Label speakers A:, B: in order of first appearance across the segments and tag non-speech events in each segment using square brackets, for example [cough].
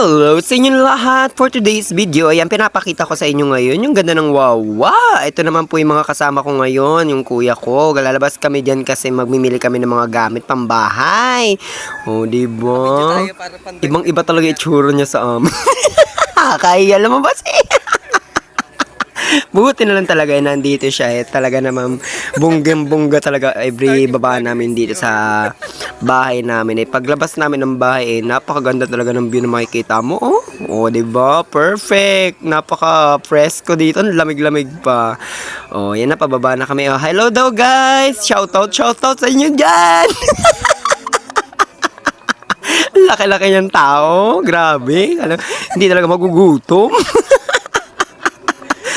A: Hello sa inyong lahat! For today's video, ayan, pinapakita ko sa inyo ngayon yung ganda ng wawa. Ito naman po yung mga kasama ko ngayon, yung kuya ko. Lalabas kami dyan kasi magmimili kami ng mga gamit pambahay. O, oh, diba? Ibang iba talaga itsura niya sa amin. [laughs] Kaya alam mo ba siya? Buti na lang talaga eh, nandito siya eh. Talaga naman bunggeng-bungga talaga every baba namin dito sa bahay namin eh. Paglabas namin ng bahay eh, napakaganda talaga ng view na makikita mo. Oh, oh 'di ba? Perfect. Napaka fresco dito, Ang lamig-lamig pa. Oh, yan na pababa na kami. Oh, hello daw guys. Shout out, shout out sa inyo diyan. [laughs] Laki-laki niyang tao. Grabe. Alam, hindi talaga magugutom. [laughs]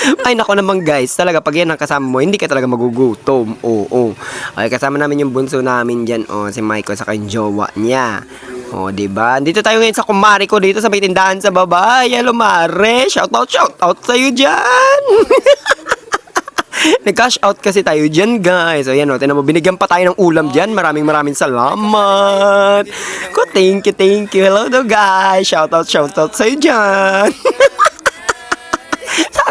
A: [laughs] Ay, nako naman guys, talaga pag yan ang kasama mo, hindi ka talaga magugutom. Oo, oo. Ay, kasama namin yung bunso namin dyan, oh, si Michael sa kanyang jowa niya. Oh, di ba? Dito tayo ngayon sa kumari ko dito sa may tindahan sa baba. Hello, Mare. Shout out, shout out sa iyo diyan. Nag-cash [laughs] out kasi tayo dyan, guys. O, yan, o. Tinan mo, binigyan pa tayo ng ulam dyan. Maraming maraming salamat. Ko, thank you, thank you. Hello, do, guys. Shout out, shout out sa iyo dyan. [laughs]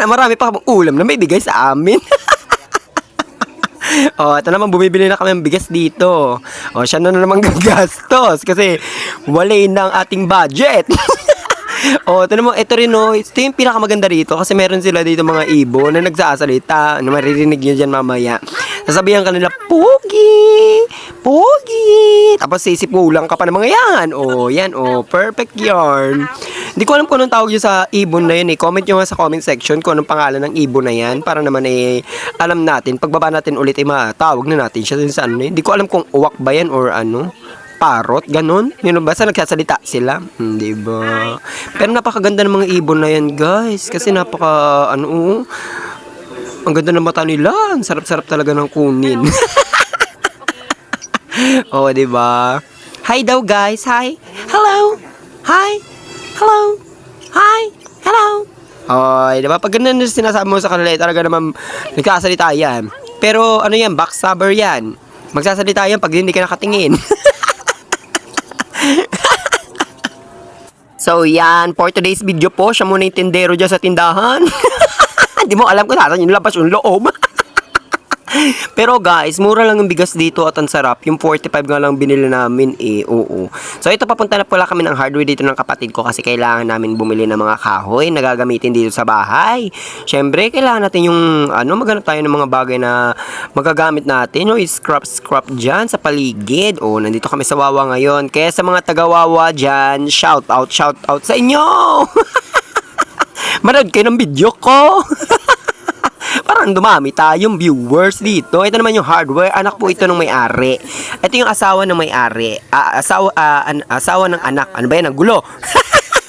A: Sana marami pa kamang ulam na may bigay sa amin. [laughs] oh, ito naman bumibili na kami ng bigas dito. Oh, siya na naman [laughs] gagastos kasi wala na ang ating budget. [laughs] oh, ito naman, ito rin oh, ito yung pinakamaganda rito kasi meron sila dito mga ibo na nagsasalita, na maririnig nyo dyan mamaya. Sasabihan kanila, Pogi! Pogi! Tapos sisipulang ka pa ng mga yan. Oh, yan, oh, perfect yarn. Hindi ko alam kung anong tawag yun sa ibon na yun eh. Comment nyo nga sa comment section kung anong pangalan ng ibon na yan para naman eh alam natin. Pagbaba natin ulit eh matawag na natin siya sa ano eh. Hindi ko alam kung uwak ba yan or ano parot, ganun. Yun basta nagsasalita sila. Hindi ba? Pero napakaganda ng mga ibon na yan, guys. Kasi napaka, ano, ang ganda ng mata nila. Ang sarap-sarap talaga ng kunin. [laughs] oh, di ba? Hi daw, guys. Hi. Hello. Hi. Hello. Hi. Hello. Oh, di ba? Pag ganun sinasabi mo sa kanila, eh, talaga naman nagsasalita yan. Pero ano yan, backstabber yan. Magsasalita yan pag hindi ka nakatingin. [laughs] so yan, for today's video po, siya muna yung tindero dyan sa tindahan. [laughs] Hindi mo alam kung saan yung labas yung loob. [laughs] Pero guys, mura lang yung bigas dito at ang sarap. Yung 45 nga lang binili namin eh, oo. So ito papunta na pala kami ng hardware dito ng kapatid ko kasi kailangan namin bumili ng mga kahoy na gagamitin dito sa bahay. Syempre, kailangan natin yung ano, maghanap tayo ng mga bagay na magagamit natin. No, scrap scrap dyan sa paligid. Oh, nandito kami sa Wawa ngayon. Kaya sa mga taga-Wawa dyan, shout out, shout out sa inyo! [laughs] Manood kayo ng video ko! [laughs] Parang dumami tayong viewers dito. Ito naman yung hardware. Anak po ito ng may-ari. Ito yung asawa ng may-ari. Ah, asawa, ah, an- asawa ng anak. Ano ba yan? Ang gulo.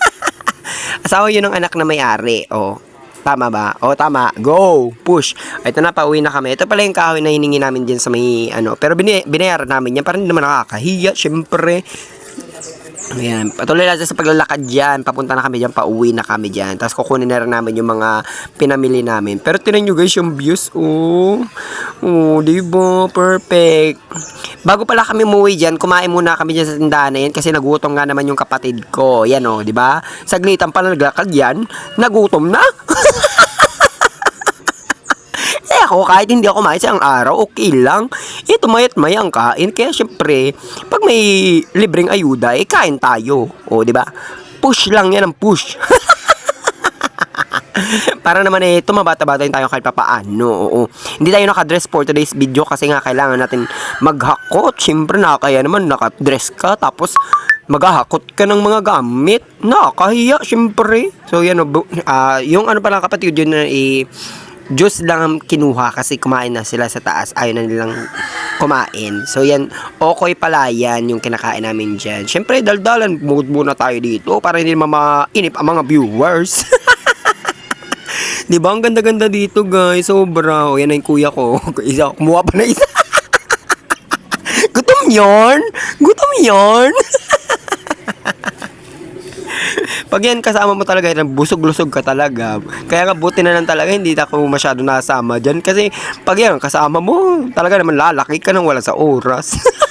A: [laughs] asawa yun ng anak na may-ari. Oh. Tama ba? O, tama. Go! Push! Ito na, pauwi na kami. Ito pala yung kahoy na hiningi namin dyan sa may, ano. Pero binayaran namin yan. Parang hindi naman nakakahiya. Siyempre. Ayan, patuloy natin sa paglalakad dyan. Papunta na kami dyan, pauwi na kami dyan. Tapos kukunin na rin namin yung mga pinamili namin. Pero tinan nyo guys yung views. Oh, oh diba? Perfect. Bago pala kami umuwi dyan, kumain muna kami dyan sa tindahan na yan kasi nagutom nga naman yung kapatid ko. Yan oh, di ba? Saglitan pala naglakad yan, nagutom na. [laughs] Eh ako, kahit hindi ako kumain sa araw, okay lang. Ito mayat mayang kain. Kaya syempre, pag may libreng ayuda, eh kain tayo. O, di ba? Push lang yan ang push. [laughs] Para naman eh, tumabata-bata tayo kahit papaano. Oo. Hindi tayo nakadress for today's video kasi nga kailangan natin maghakot. Siyempre, nakakaya naman nakadress ka. Tapos, maghahakot ka ng mga gamit. Nakakahiya, siyempre. So, yan, uh, yung ano pala kapatid yun na eh, juice lang ang kinuha kasi kumain na sila sa taas. Ayaw na nilang kumain. So yan, okay pala yan yung kinakain namin dyan. Siyempre, daldalan, mood muna tayo dito para hindi mainip ang mga viewers. [laughs] Di ba? Ang ganda-ganda dito, guys. Sobra. O, yan na yung kuya ko. [laughs] Isa, kumuha pa na isa. [laughs] Gutom yon Gutom yon Pag yan kasama mo talaga, busog-lusog ka talaga. Kaya nga buti na lang talaga, hindi ako masyado nasama dyan. Kasi pag yan kasama mo, talaga naman lalaki ka nang wala sa oras. [laughs]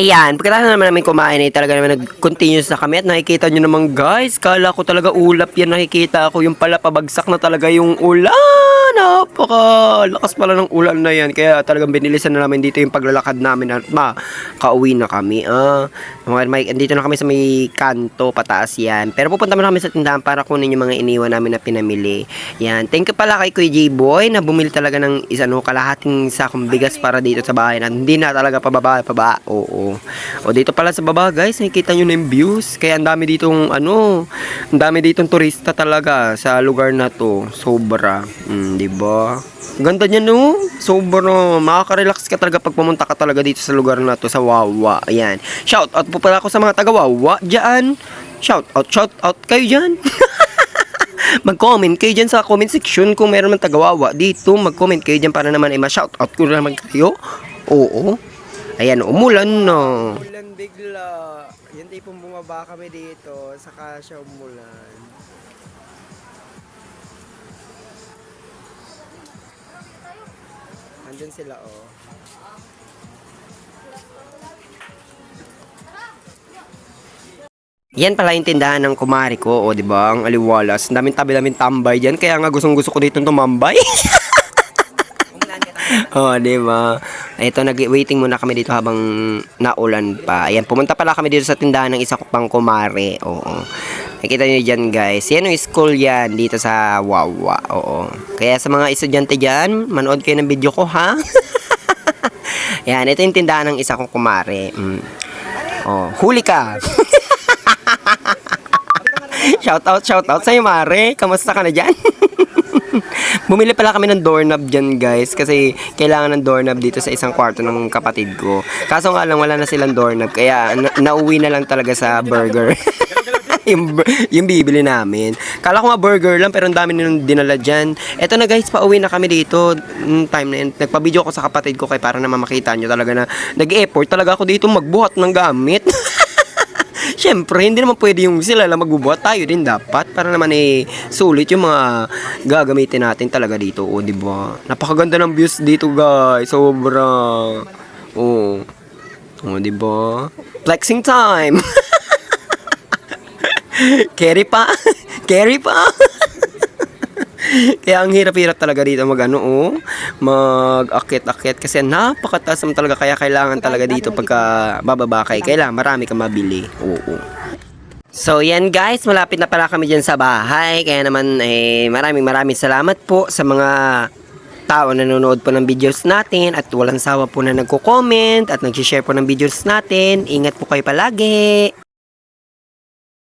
A: Ayan, pagkatapos naman namin kumain ay talaga naman nag-continuous na kami at nakikita nyo naman guys, kala ko talaga ulap yan nakikita ko yung pala pabagsak na talaga yung ulan. Napaka lakas pala ng ulan na yan. Kaya talagang binilisan na namin dito yung paglalakad namin at makauwi na kami. Ah, mga may, andito na kami sa may kanto, pataas yan. Pero pupunta muna kami sa tindahan para kunin yung mga iniwan namin na pinamili. Yan, thank you pala kay Kuya J-Boy na bumili talaga ng isa no, kalahating sakong bigas para dito sa bahay na hindi na talaga pababa, pababa. Oo. O dito pala sa baba guys, nakikita nyo na yung views. Kaya ang dami ditong ano, ang dami ditong turista talaga sa lugar na to. Sobra. Mm, di ba? Ganda niya no. Sobra. Makaka-relax ka talaga pag pumunta ka talaga dito sa lugar na to sa Wawa. Ayan. Shout out po pala ako sa mga taga Wawa diyan. Shout out, shout out kayo diyan. [laughs] mag-comment kayo dyan sa comment section kung meron man tagawawa dito. Mag-comment kayo dyan para naman ay ma-shout out ko naman kayo. Oo. Ayan, umulan na. Umulan bigla. Yung tipong bumaba kami dito, saka siya umulan. Andun sila, oh. Yan pala yung tindahan ng kumari ko, o di ba? Ang aliwalas. Ang daming tabi daming tambay diyan, kaya nga gustong gusto ko dito tumambay. [laughs] [laughs] oh, di ba? Ito, nag-waiting muna kami dito habang naulan pa. Ayan, pumunta pala kami dito sa tindahan ng isa ko pang kumare. Oo. Nakita niyo dyan, guys. Yan yung school yan dito sa Wawa. Oo. Kaya sa mga estudyante dyan, manood kayo ng video ko, ha? [laughs] Yan, ito yung tindahan ng isa kong kumare. Mm. Oh, huli ka. [laughs] shout out, shout out sa'yo, Mare. Kamusta ka na dyan? [laughs] Bumili pala kami ng doorknob dyan, guys. Kasi kailangan ng doorknob dito sa isang kwarto ng kapatid ko. Kaso nga lang, wala na silang doorknob. Kaya na- nauwi na lang talaga sa burger. [laughs] yung, yung bibili namin. Kala ko nga burger lang, pero ang dami nilang dinala dyan. Eto na guys, pauwi na kami dito. Mm, time na yun. Nagpa-video ko sa kapatid ko kay para naman makita nyo talaga na nag-effort talaga ako dito magbuhat ng gamit. [laughs] Siyempre, hindi naman pwede yung sila lang magbubuhat. Tayo din dapat. Para naman eh, sulit yung mga gagamitin natin talaga dito. O, di ba? Napakaganda ng views dito, guys. Sobra. O. O, di ba? Flexing time. [laughs] Carry pa. [laughs] Carry pa. [laughs] Kaya ang hirap-hirap talaga dito mag ano, oh, mag-akit-akit kasi napakataas naman talaga kaya kailangan talaga dito pagka bababa kay kailangan marami kang mabili. Oo. So yan guys, malapit na pala kami dyan sa bahay. Kaya naman eh, maraming maraming salamat po sa mga tao na nanonood po ng videos natin at walang sawa po na nagko-comment at nag-share po ng videos natin. Ingat po kayo palagi.